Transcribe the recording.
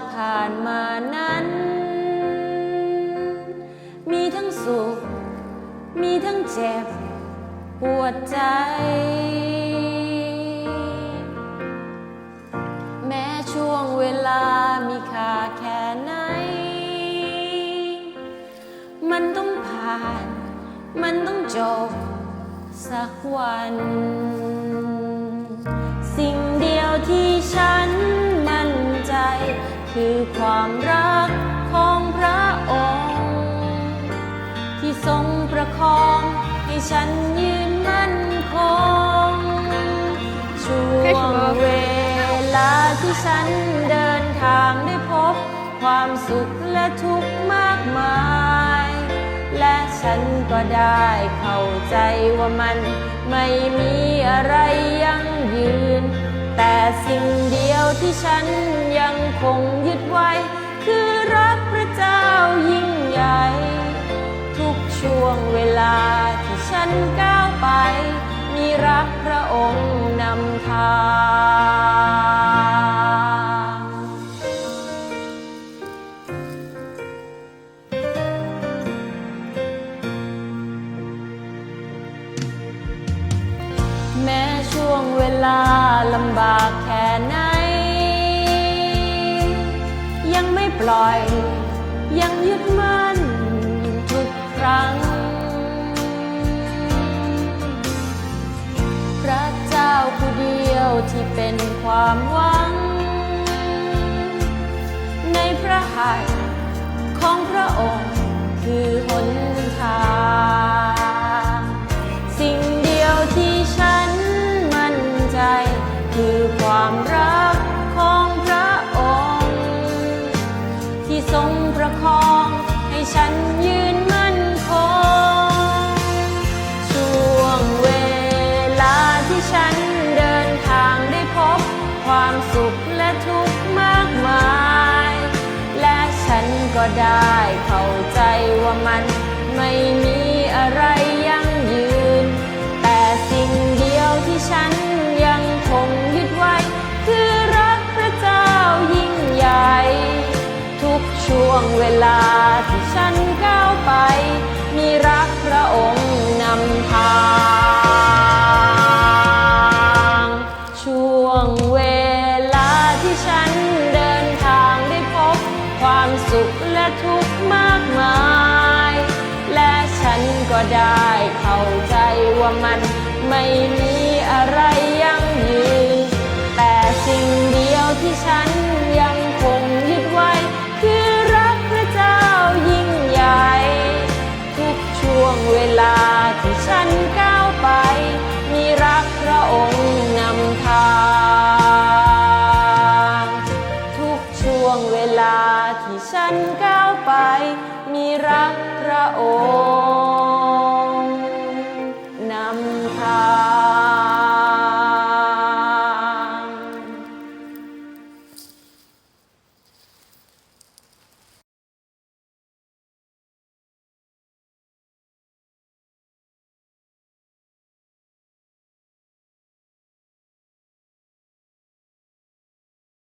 ที่ผ่านมานั้น มีทั้งสุข มีทั้งเจ็บ ปวดใจ แม้ช่วงเวลามีค่าแค่ไหน มันต้องผ่าน มันต้องจบ สักวัน สิ่ง คือความรักของพระองค์ ที่ทรงประคองให้ฉันยืนมั่นคงช่วงเวลาที่ฉันเดินทางได้พบ ความสุขและทุกข์มากมาย และฉันก็ได้เข้าใจว่ามันไม่มีอะไร ที่ฉันยังคงยึดไว้ คือรักพระเจ้ายิ่งใหญ่ ทุกช่วงเวลาที่ฉันก้าวไป มีรักพระองค์นำทางแม้ช่วงเวลาลำบากแค่ไหน ปล่อย ยังยึดมั่นทุกครั้ง พระเจ้าผู้เดียวที่เป็นความหวัง ในพระหัตถ์ของพระองค์คือหนทาง ที่ทรงประคอง ให้ฉันยืนมั่นคง ช่วงเวลาที่ฉันเดินทางได้พบ ความสุขและทุกข์มากมาย และฉันก็ได้เข้าใจว่ามันไม่มีอะไร งเวลาที่ฉันก้าวไป มีรักพระองค์นำทาง ช่วงเวลาที่ฉันเดินทางได้พบ ความสุขและทุกข์มากมาย และฉันก็ได้ ลาที่ฉันก้าวไป มีรักพระองค์